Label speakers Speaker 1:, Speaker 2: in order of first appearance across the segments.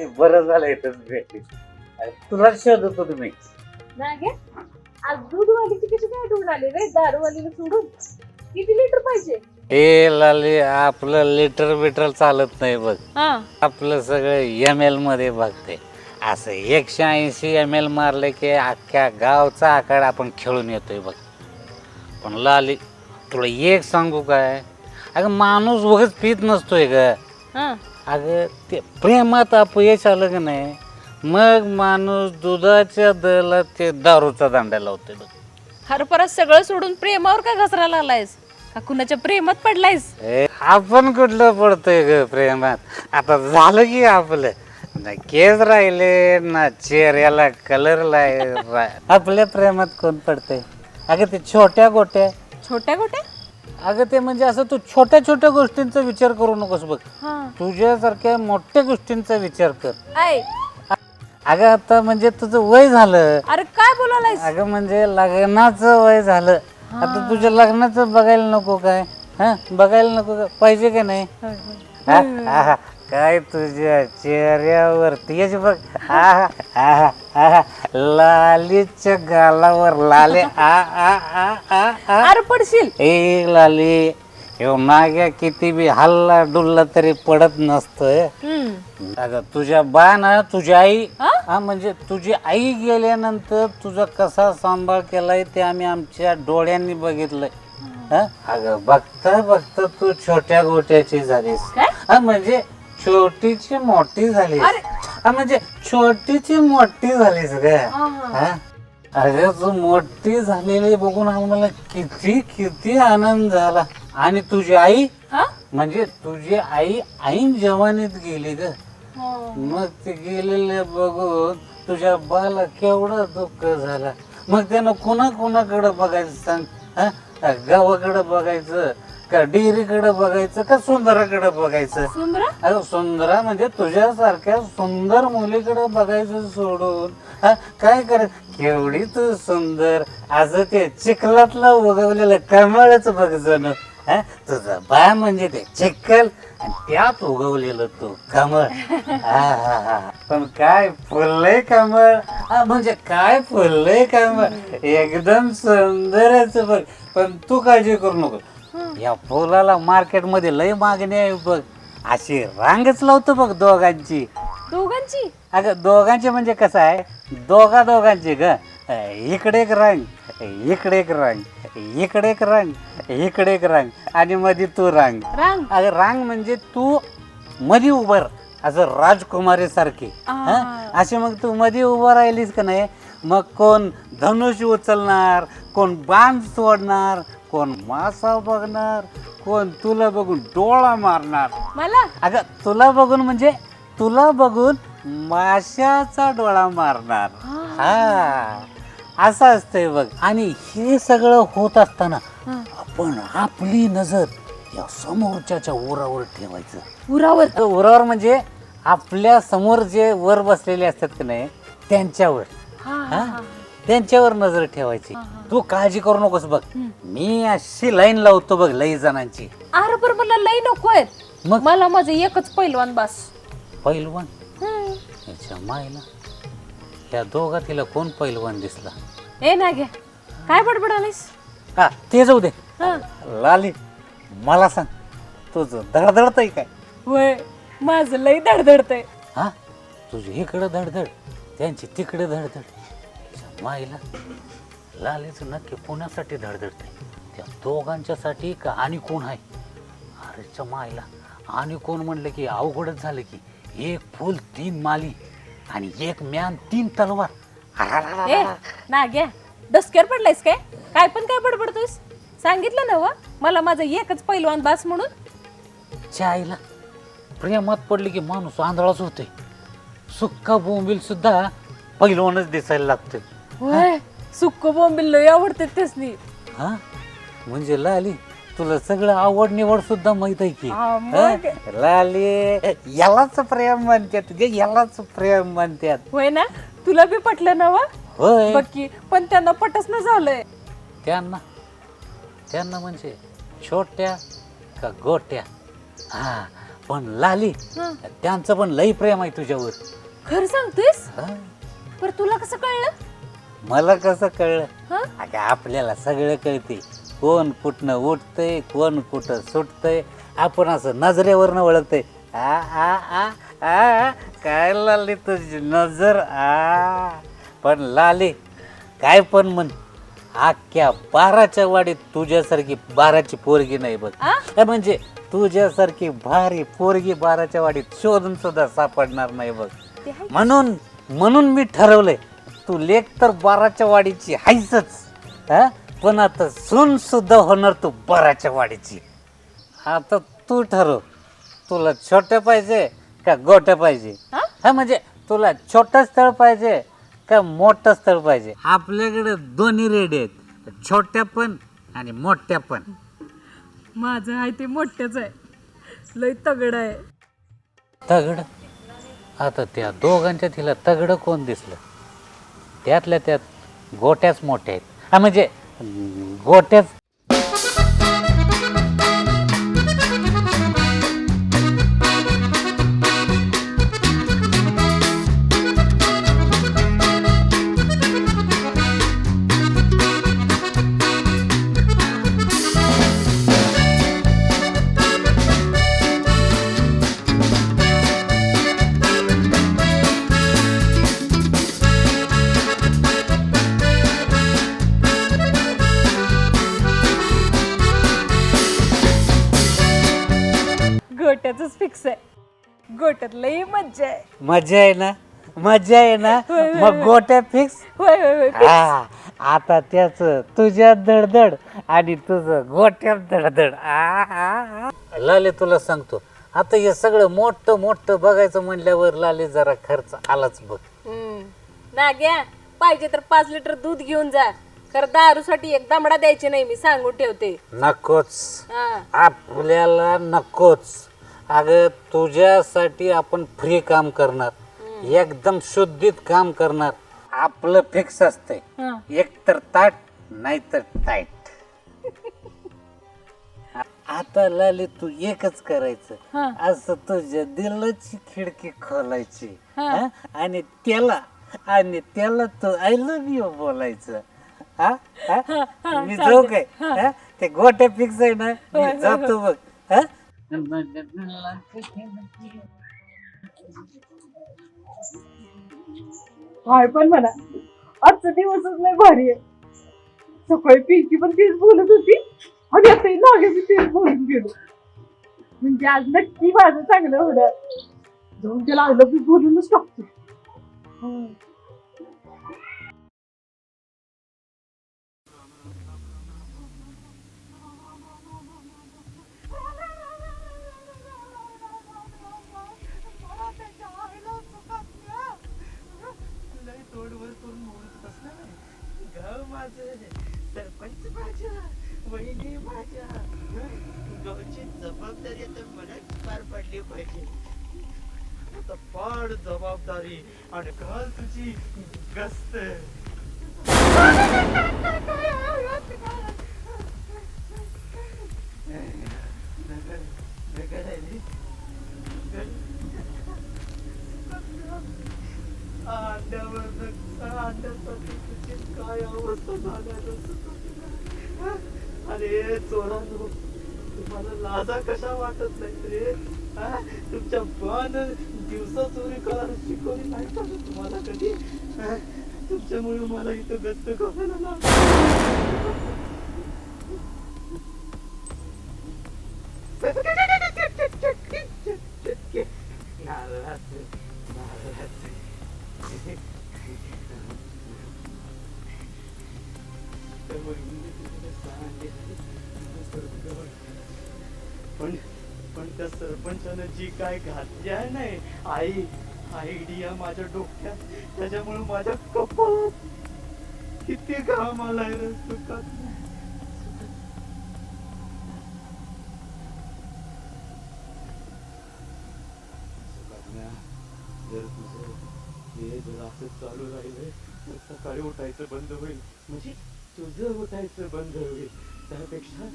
Speaker 1: लाली बरं झालं इथंच भेटली. अरे तुला शोधत होतो मी
Speaker 2: नागे आज दूधवालीची कशी काय आठवण आली रे? दारूवालीला सोडून. किती लिटर पाहिजे?
Speaker 1: ए लाली आपलं लिटर बिटर चालत नाही बघ.
Speaker 2: हा.
Speaker 1: आपलं सगळं एम एलमध्ये बघते. असं एकशे ऐंशी एम एल मारले की अख्ख्या गावचा आकडा आपण खेळून येतोय बघ. पण लाली तुला एक सांगू काय? अगं माणूस उगच पित नसतोय ग.
Speaker 2: हा.
Speaker 1: अगं ते प्रेमात अपयश आलं का नाही? मग माणूस दुधाच्या दला ते दारूचा दांडा लावतोय बघ.
Speaker 2: हर परत सगळं सोडून प्रेमावर का घसरायला आलायस? का कुणाच्या प्रेमात पडलायस?
Speaker 1: ए, आपण कुठलं पडतोय ग प्रेमात? आता झालं की आपलं. ना केस राहिले ना चेहऱ्याला कलर रा आपल्या प्रेमात कोण पडतंय? अगं ते छोट्या गोट्या.
Speaker 2: छोट्या गोट्या?
Speaker 1: अगं ते म्हणजे असं तू छोट्या छोट्या गोष्टींचा विचार करू नकोस बघ.
Speaker 2: हा.
Speaker 1: तुझ्यासारख्या मोठ्या गोष्टींचा विचार कर.
Speaker 2: आय
Speaker 1: अगं आता म्हणजे तुझं वय झालं.
Speaker 2: अरे काय बोलायलायस?
Speaker 1: अगं म्हणजे लग्नाचं वय झालं. आता तुझ्या लग्नाचं बघायला नको काय? हा? बघायला नको का पाहिजे का नाही? हा? काय तुझ्या चेहऱ्यावर तेच बघ. आहा, आहा, आहा, लालीच्या गालावर लाले. आ आ आ आ आ.
Speaker 2: अरे पडशील.
Speaker 1: ए लाली ह्यो नाग्या किती बी हल्ला डुल्ला तरी पडत
Speaker 2: हम्म.
Speaker 1: अगं तुझ्या बा ना तुझी आई
Speaker 2: हा?
Speaker 1: हा म्हणजे तुझी आई गेल्यानंतर तुझा कसा सांभाळ केलाय ते आम्ही आमच्या डोळ्यांनी बघितलंय. हा? अगं बघता बघता तू छोट्या गोट्याची झालीस.
Speaker 2: काय?
Speaker 1: हा म्हणजे छोटीची मोठी
Speaker 2: अरे.
Speaker 1: हा म्हणजे छोटीची मोठी झालीस ग
Speaker 2: हा?
Speaker 1: अगं तू मोठी झालेली बघून आम्हाला किती किती आनंद झाला आणि तुझी आई
Speaker 2: हा?
Speaker 1: म्हणजे तुझी आई ऐन जवानीत गेली ग
Speaker 2: हा.
Speaker 1: मग ते गेलेले बघून तुझ्या बाला केवढा दुःख झाला मग त्यानं कुणा कुणाकडे बघायचं सांग हा? गावाकडे बघायचं का डेअरीकडे बघायचं का सुंदराकडे बघायचं?
Speaker 2: सुंदरा?
Speaker 1: अरे सुंदरा म्हणजे तुझ्यासारख्या सुंदर मुलीकडे बघायचं सोडून. हा काय कर? केवढी तू सुंदर. आज ते चिखलातलं उगवलेलं कमळच बघ जण. हा तुझं बा म्हणजे ते चिखल आणि त्यात उगवलेलं तू कमळ. हा हा हा. पण काय फुललंय कमळ? हा म्हणजे काय फुललंय कमळ? एकदम सुंदरच बघ. पण तू काळजी करू नको. या फुलाला मार्केटमध्ये लय मागणी आहे बघ. अशी रांगच लावतो बघ दोघांची.
Speaker 2: दोघांची?
Speaker 1: अगं दोघांची म्हणजे कसं आहे? दोघा दोघांची ग. इकडे एक रंग इकडे एक रंग इकडे एक रंग इकडे एक रंग आणि मध्ये तू रांग.
Speaker 2: रांग?
Speaker 1: अगं रांग म्हणजे तू मध्ये उभर असं राजकुमारी सारखी. अशी मग तू मध्ये उभं राहिलीस का नाही? मग कोण धनुष्य उचलणार कोण बाण सोडणार कोण मासा बघणार कोण तुला बघून डोळा मारणार.
Speaker 2: मला?
Speaker 1: अगं तुला बघून म्हणजे तुला बघून माशाचा डोळा मारणार. हा असं असतंय बघ. आणि हे सगळं होत असताना. आपण आपली नजर या समोरच्याच्या उरावर ठेवायचं.
Speaker 2: उरावर?
Speaker 1: तर उरावर म्हणजे आपल्यासमोर जे वर बसलेले असतात की नाही त्यांच्यावर.
Speaker 2: हा.
Speaker 1: त्यांच्यावर नजर ठेवायची. तू काळजी करू नकोस बघ. मी अशी लाईन लावतो बघ लई जणांची.
Speaker 2: अरे पण मला लई नकोय
Speaker 1: मग?
Speaker 2: मला माझं एकच पैलवान बास.
Speaker 1: पैलवान?
Speaker 2: हम्म.
Speaker 1: याच्या मायला या दोघा तिला कोण पैलवान दिसला?
Speaker 2: ए ना घ्या काय बडबडालीस
Speaker 1: हा ते जाऊ दे.
Speaker 2: हा.
Speaker 1: लाली मला सांग तुझं धडधडतय काय?
Speaker 2: वय माझं लई धडधडतंय.
Speaker 1: हा? तुझी इकडं धडधड त्यांची तिकडे धडधड. माईला लालीचं नक्की पुण्यासाठी धडधडते त्या दोघांच्यासाठी का आणि कोण आहे? अरेच्या माईला आणि कोण म्हणलं की अवघडच झालं की एक फुल तीन माली आणि एक म्यान तीन तलवार.
Speaker 2: ए. ना घ्या डस्क्यावर पडलायस काय काय पण काय बडबडतोयस सांगितलं ना व मला माझं एकच पैलवान बास म्हणून
Speaker 1: च्या आईला प्रेमात पडली की माणूस आंधळाच होते सुक्का बोंबील सुद्धा पहिलवानच दिसायला लागतोय
Speaker 2: वय सुक्क बोंबील लई आवडते तेसनी
Speaker 1: हा? म्हणजे लाली तुला सगळं आवड निवड सुद्धा माहीत आहे की.
Speaker 2: हा, मग.
Speaker 1: हा? लाली यालाच प्रेम म्हणतात गे यालाच प्रेम म्हणतात
Speaker 2: होय ना? तुला बी पटलं ना व?
Speaker 1: होय.
Speaker 2: बक्की पण त्यांना पटच न झालंय.
Speaker 1: त्यांना? त्यांना म्हणजे छोट्या का गोट्या? हा पण लाली
Speaker 2: हा.
Speaker 1: त्यांचं पण लई प्रेम आहे तुझ्यावर.
Speaker 2: खरं सांगतोयस
Speaker 1: हा?
Speaker 2: पर तुला कसं कळलं?
Speaker 1: मला कसं कळलं?
Speaker 2: हा?
Speaker 1: अगं आपल्याला सगळं कळते. कोण कुठनं उठतंय कोण कुठं सुटतंय आपण असं नजरेवरनं ओळखतंय. आ आ आ आ काय लाली तुझी नजर? आ. पण लाली काय पण म्हण अख्ख्या बाराच्या वाडीत तुझ्यासारखी बाराची पोरगी नाही बघ.
Speaker 2: आ?
Speaker 1: ए, म्हणजे तुझ्यासारखी भारी पोरगी बाराच्या वाडीत शोधून सुद्धा सापडणार नाही बघ.
Speaker 2: ते आहे
Speaker 1: म्हणून म्हणून मी ठरवलंय तू लेख तर बाराच्या वाडीची हायचच हा? पण आता सून सुद्धा होणार तू बाराच्या वाडीची आता तू ठरव तुला छोट्या पाहिजे का गोट्या पाहिजे?
Speaker 2: हा?
Speaker 1: हा म्हणजे तुला छोटं स्थळ पाहिजे का मोठं स्थळ पाहिजे? आपल्याकडे दोन्ही रेडी आहेत छोट्या पण आणि मोठ्या पण.
Speaker 2: माझं आहे ते मोठ्याच आहे. लय तगड आहे.
Speaker 1: तगड? आता त्या दोघांच्या तिला तगड कोण दिसलं? त्यातल्या त्यात गोट्याच मोठ्या आहेत. हा म्हणजे गोट्याच
Speaker 2: गोट्याच फिक्स आहे. गोट्यात लय मज्जा आहे.
Speaker 1: मजा आहे ना? मजा आहे ना?
Speaker 2: होय, होय,
Speaker 1: मग
Speaker 2: होय.
Speaker 1: गोट्या फिक्स
Speaker 2: होय होय होय fix.
Speaker 1: हा आता त्याच तुझ्यात दडदड आणि तुझं गोट्यात दडदड आ, आ, आ. लाले तुला सांगतो आता हे सगळं मोठं मोठं बघायचं म्हणल्यावर लाले जरा खर्च आलाच बघ.
Speaker 2: हम्म. नाग्या पाहिजे तर पाच लिटर दूध घेऊन जा. खरं दारूसाठी एक दामडा द्यायचे नाही मी सांगून ठेवते.
Speaker 1: नकोच.
Speaker 2: हा.
Speaker 1: आपल्याला नकोच. अगं तुझ्यासाठी आपण फ्री काम करणार. एकदम शुद्धीत काम करणार. आपलं फिक्स असतंय. एक तर ताट नाही तर टाईट आता लाले तू एकच करायचं. असं तुझ्या दिलाची खिडकी खोलायची? आणि त्याला आणि त्याला तू आय लव्ह यू बोलायचं. हा? हा? मी जाऊ काय? हा? ते गोट्या फिक्स आहे ना? मी जातो बघ. हा?
Speaker 3: काय पण म्हणा. आजचा दिवसच नाही भारी आहे. सकाळी पिंकी पण तेच बोलत होती. आणि आता नागे मी तेच बोलून गेलो. म्हणजे आज नक्की माझं चांगलं होणार. जाऊन त्याला आलं मी बोलूनच टाकतो.
Speaker 4: तुम्हाला लाजा कशा वाटत नाही रे हा? तुमच्या बाण दिवसा चोरी करायला शिकवली नाही का तुम्हाला कधी तुमच्यामुळे मला इथं गस्त करायला लागलं. नारळाचं, सरपंचानं जी काय घातली आहे नाही? आई आयडिया माझ्या डोक्यात. त्याच्यामुळे माझ्या कपाळात किती घाम आलाय रे सुखात. जर तुझं हे जर चालू राहिलं तर सकाळी उठायचं बंद होईल. म्हणजे तुझं उठायचं बंद होईल त्यापेक्षा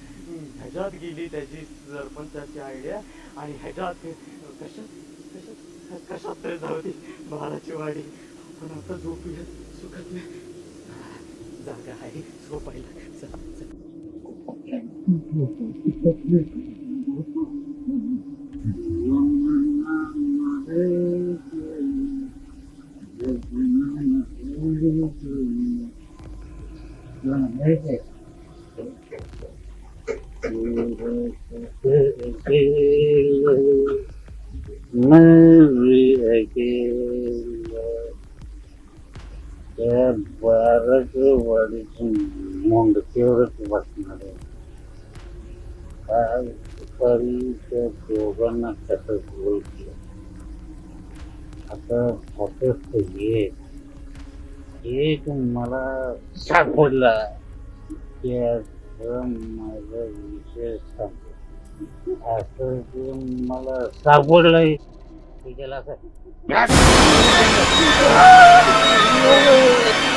Speaker 4: ह्याच्यात गेली त्याची सरपंचाची आयडिया आणि ह्याच्यात कशात कशात कशात तरी जाऊ दे बाळाची वाडी. आपण आता झोपूया सुखात नाही. जागा आहे झोपायला. चला, चला.
Speaker 1: त्या बाराच्या वाडीची मुंड बसणार आहे काय दुपारी त्या दोघांना कसं बोलते आता फक्त एक मला सापडला. माझा विषय सांगतो असं ते मला सापडलंय ते त्याला असं.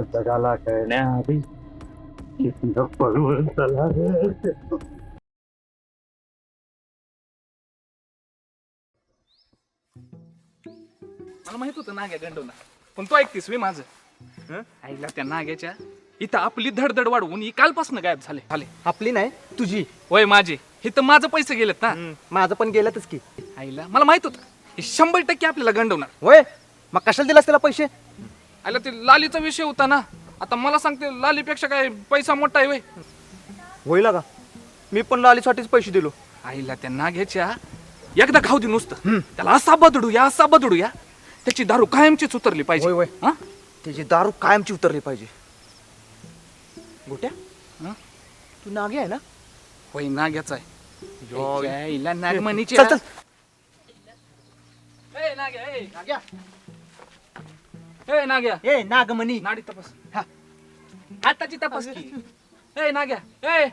Speaker 1: जगाला कळण्याआधी पळवून चला
Speaker 5: मला माहीत होतं नाग्या गंडवणार पण तो ऐकतीस वे माझं? हं? आईला त्या नाग्याच्या इथं आपली धडधड वाढवून ही कालपासून गायब झाले. झाले.
Speaker 6: आपली नाही तुझी.
Speaker 5: होय माझे. हे तर माझं पैसे गेलेत ना.
Speaker 6: माझं पण गेल्यातच की.
Speaker 5: आईला मला माहीत होतं. हे शंभर टक्के आपल्याला गंडवणार.
Speaker 6: होय? मग कशाला दिलास त्याला पैसे?
Speaker 5: आईला ते लालीचा विषय होता ना. आता मला सांगते लालीपेक्षा काय पैसा मोठा आहे वय.
Speaker 6: होईल का? मी पण लालीसाठीच पैसे दिलो.
Speaker 5: आईला त्या नाग्याच्या एकदा खाऊ दे नुसतं. त्याला असा बदडूया असा बदडूया त्याची दारू कायमचीच उतरली पाहिजे.
Speaker 6: होय, होय.
Speaker 5: हं?
Speaker 6: त्याची दारू कायमची उतरली पाहिजे. गोट्या?
Speaker 5: हं?
Speaker 6: तू नागे आहे ना?
Speaker 5: होय नाग्याचा आहे. त्याच्या आईला नागमणीची
Speaker 6: चल चल.
Speaker 5: ए, नाग्या, ए,
Speaker 6: नाग्या.
Speaker 5: ए, नाग्या.
Speaker 6: ए नागमणी.
Speaker 5: नाडी तपास.
Speaker 6: हा.
Speaker 5: आताची तपास की. ए नाग्या. ए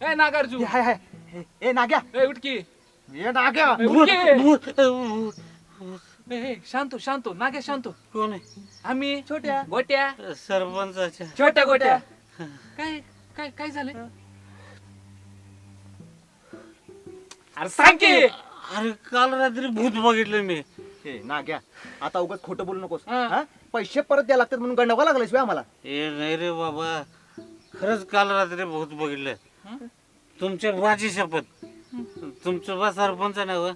Speaker 5: ए नागार्जू
Speaker 6: ए, हाय हाय. ए, ए नाग्या.
Speaker 5: ए उठकी.
Speaker 6: ए नाग्या.
Speaker 5: ए, उठकी. ए, ए, शांतो शांतो नाग्या शांतो
Speaker 1: कोण आहे?
Speaker 5: आम्ही
Speaker 6: छोट्या.
Speaker 5: गोट्या.
Speaker 1: सरपंचाच्या.
Speaker 5: छोट्या गोट्या. काय काय काय झालंय? अरे सांग की.
Speaker 1: अरे काल रात्री भूत बघितलं मी.
Speaker 6: ए नाग्या. आता उगाच खोटं बोलू नकोस.
Speaker 5: हा.
Speaker 6: हा? पैसे परत द्यायला लागतात म्हणून गंडावा लागलास बे आम्हाला?
Speaker 1: ए नाही रे बाबा. खरंच काल रात्री भूत बघितलं. तुमच्या माझी शपथ. तुमचं बा सरपंच नाही हो.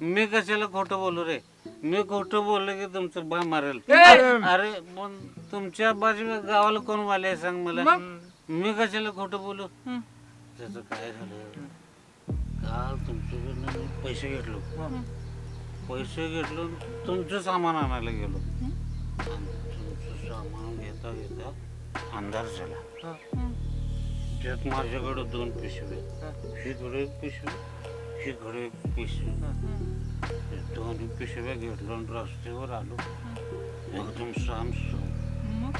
Speaker 1: मी कशाला खोटं बोलू रे? मी खोटं बोललो की तुमचं बा मारेल! अरे पण तुमच्या बाजू गावाला कोण वाले सांग मला? मी कशाला खोटं बोलू? त्याचं काय झालं? काल तुमच्याकडनं मी पैसे घेतलो. पैसे घेतलो तुमचं सामान आणायला गेलो. तुमचं सामान घेता घेता अंधार झाला. त्यात माझ्याकडे दोन पिशवे इकडे एक पिशवी इकडे एक पिशवी. ते दोन्ही पिशव्या घेतलो आणि रस्त्यावर आलो. एकदम सामसूम.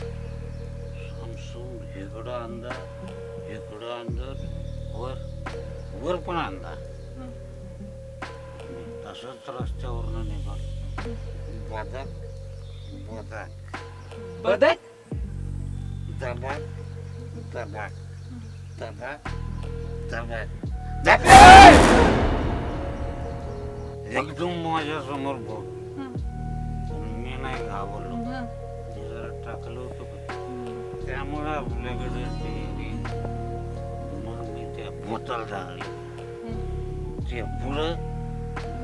Speaker 1: सामसूम. इकडं अंधार इकडं अंधार. वर वर पण अंधार. तसंच रस्त्यावरनं निघालो. बदक बदक
Speaker 5: बदक
Speaker 1: दबाक दबाक दबाक दबाक एकदम माझ्यासमोर भाऊ मी नाही घाबरलो. मी जरा टाकलं होतं. त्यामुळे आपल्याकडे ते मग मी त्या बोतल झाली ते पुढं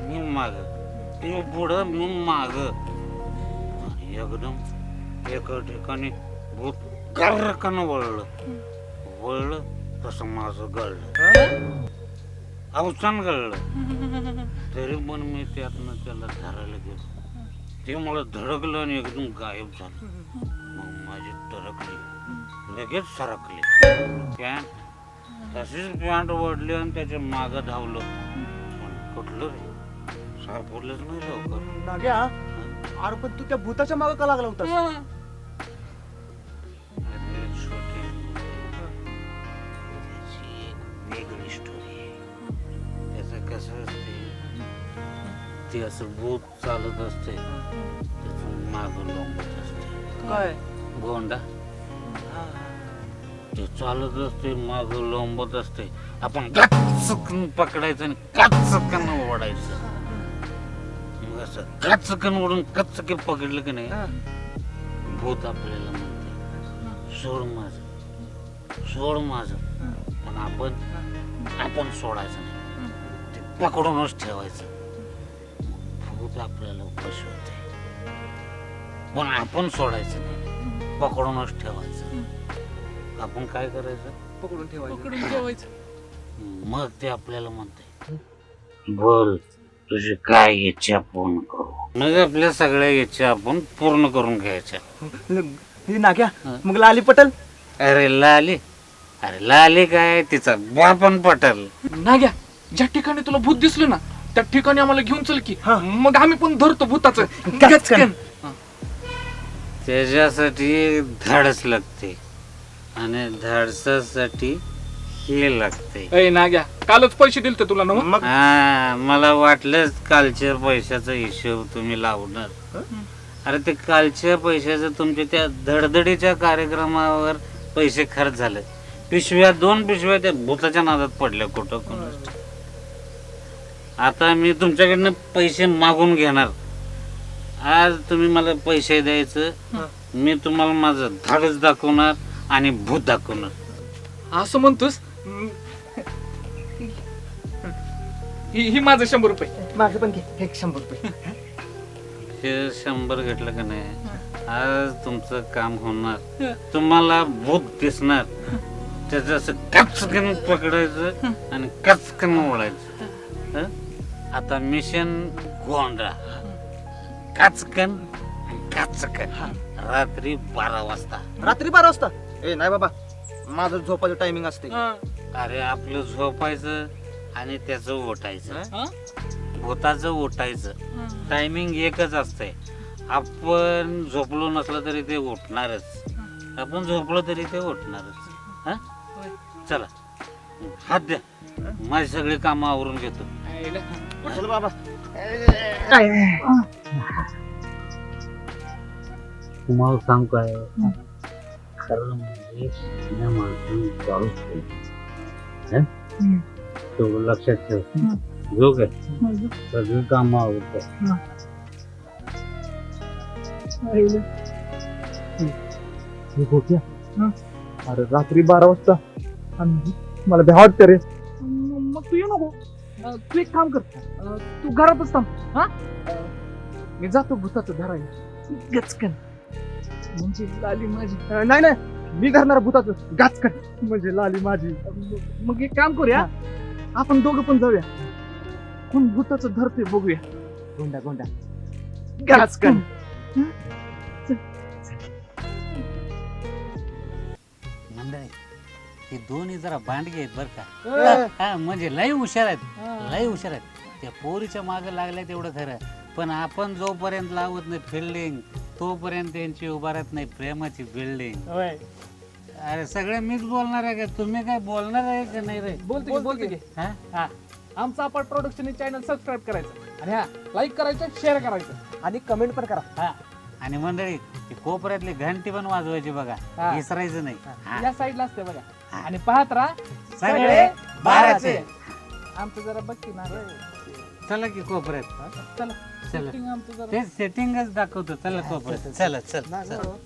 Speaker 1: मी माग. ते पुढं मी माग. एकदम एका ठिकाणी भूत गर्रकन वळलं. वळलं तसं माझं गळलं. अवसान गळलं. तरी पण मी त्यातनं त्याला धरायला गेलो. ते मला धडकलं आणि एकदम गायब झालं. मग माझी टरकली लगेच सरकली. पॅन्ट तशीच पॅन्ट ओढली आणि त्याच्या मागं धावलं. पण कुठलं रे? सापडलंच नाही लवकर.
Speaker 6: अरे पण तू त्या भूताच्या मागे का लागला होता
Speaker 5: हं.
Speaker 1: अरे छोटे त्याची एक वेगळी स्टोरी आहे त्याचं कसं असते ते असं भूत चालत असते. त्याचं मागं लोंबत असते.
Speaker 6: काय?
Speaker 1: गोंडा. ते चालत असते माग लोंबत असते. आपण गच्चकन पकडायचं आणि कच्चकन ओढायचं असं कच्चकन ओढून कच्चके पकडलं की नाही भूत आपल्याला म्हणते सोड माझ सोड माझ. पण आपण आपण सोडायचं नाही. ते पकडूनच ठेवायचं. भूत आपल्याला फसवते पण आपण सोडायचं नाही. पकडूनच ठेवायचं. आपण काय करायचं?
Speaker 6: पकडून ठेवायचं.
Speaker 5: पकडून ठेवायचं.
Speaker 1: मग ते आपल्याला म्हणते. बोल. तुझी काय इच्छा पूर्ण करू? मग आपल्या सगळ्या इच्छा आपण पूर्ण करून घ्यायच्या.
Speaker 6: हे नाग्या मग लाली पटल?
Speaker 1: अरे लाली? अरे लाली काय? तिचा बापन पटल.
Speaker 5: नाग्या ज्या ठिकाणी तुला भूत दिसलं ना त्या ठिकाणी आम्हाला घेऊन चल की.
Speaker 6: हा.
Speaker 5: मग आम्ही पण धरतो भूताचं.
Speaker 6: गचकन.
Speaker 5: गचकन.
Speaker 1: त्याच्यासाठी धाडस लागते. आणि धाडसासाठी हे लागते.
Speaker 5: ए नाग्या कालच पैसे दिलते तुला ना
Speaker 6: मग?
Speaker 1: हा मला वाटलंच कालच्या पैशाचा हिशोब तुम्ही लावणार. अरे ते कालच्या पैशाचं तुमच्या त्या धडधडीच्या कार्यक्रमावर पैसे खर्च झाले. पिशव्या दोन पिशव्या त्या भूताच्या नादात पडल्या कुठं ठाऊक. आता मी तुमच्याकडनं पैसे मागून घेणार. आज तुम्ही मला पैसे द्यायचं मी तुम्हाला माझं धाडस दाखवणार आणि भूत दाखवणार.
Speaker 5: असं म्हणतोस? हं. ही माझं शंभर रुपये.
Speaker 6: माझं पण घे एक शंभर रुपये.
Speaker 1: हे शंभर घेतलं का नाही? आज तुमचं काम होणार. तुम्हाला भूत दिसणार. त्याचं असं कचकन पकडायचं आणि कचकन ओढायचं. हं? आता मिशन गोंडा कचकन कचकन. रात्री बारा वाजता.
Speaker 6: रात्री बारा वाजता? ए नाही बाबा. माझं झोपाचं टायमिंग असते
Speaker 1: अरे आपलं झोपायचं आणि त्याचं ओटायचं
Speaker 5: हं?
Speaker 1: भूताचं उठायचं. टायमिंग एकच असतंय. आपण झोपलो नसलं तरी ते उठणारच. आपण झोपलो तरी ते उठणारच. हा? चला. हात द्या. माझी सगळी कामं आवरून घेतो.
Speaker 5: आईला.
Speaker 6: चल बाबा.
Speaker 1: तुम्हाला सांग काय? खरं म्हणजे हं? तेवढं लक्षात ठेव. जो काय सगळी कामं आवडतात
Speaker 7: अरे रात्री बारा वाजता. आणि मला भ्या वाटतं रे.
Speaker 5: मग तू येऊ नको. अं, तू एक काम कर. अं, तू घरातच थांब. हा? अं, मी जातो भूताचं धरायला. गचकन. म्हणजे लाली माझी.
Speaker 7: अं, नाही नाही. मी करणार भूताचं गाचकन म्हणजे लाली माझी.
Speaker 5: मग एक काम करूया. आपण दोघं पण जाऊया. कोण भूताचं धरते बघूया.
Speaker 6: गोंडा गोंडा.
Speaker 5: गचकन.
Speaker 1: मंडळी हे दोन्ही जरा बांडगे आहेत बरं का? हा. म्हणजे लय हुशार आहेत. लय हुशार आहेत. त्या पोरीच्या मागे लागल्या तेवढं खरं. पण आपण जोपर्यंत लावत नाही फिल्डिंग तोपर्यंत त्यांची उभारत नाही प्रेमाची बिल्डिंग अरे सगळे मीच बोलणार आहे का? तुम्ही काय बोलणार आहे का नाही रे?
Speaker 5: बोलते की बोलते की.
Speaker 1: हा?
Speaker 5: हा. आमचं आपण प्रोडक्शन चॅनल सबस्क्राईब करायचं. आणि हा लाईक करायचं शेअर करायचं.
Speaker 6: आणि कमेंट पण करा.
Speaker 1: हा. आणि मंडळी ती कोपऱ्यातली घंटी पण वाजवायची बघा.
Speaker 5: हा.
Speaker 1: विसरायचं नाही. हा.
Speaker 5: या साईडला असते बघा. आणि पाहत राहा
Speaker 1: सगळे बाराचे.
Speaker 5: आमचं जरा बघ की ना रे.
Speaker 1: चला की कोपऱ्यात.
Speaker 5: चला.
Speaker 1: चला.
Speaker 5: Setting आमचं जरा
Speaker 1: ते सेटिंगच दाखवतो. चला कोपऱ्यात. चला चल चल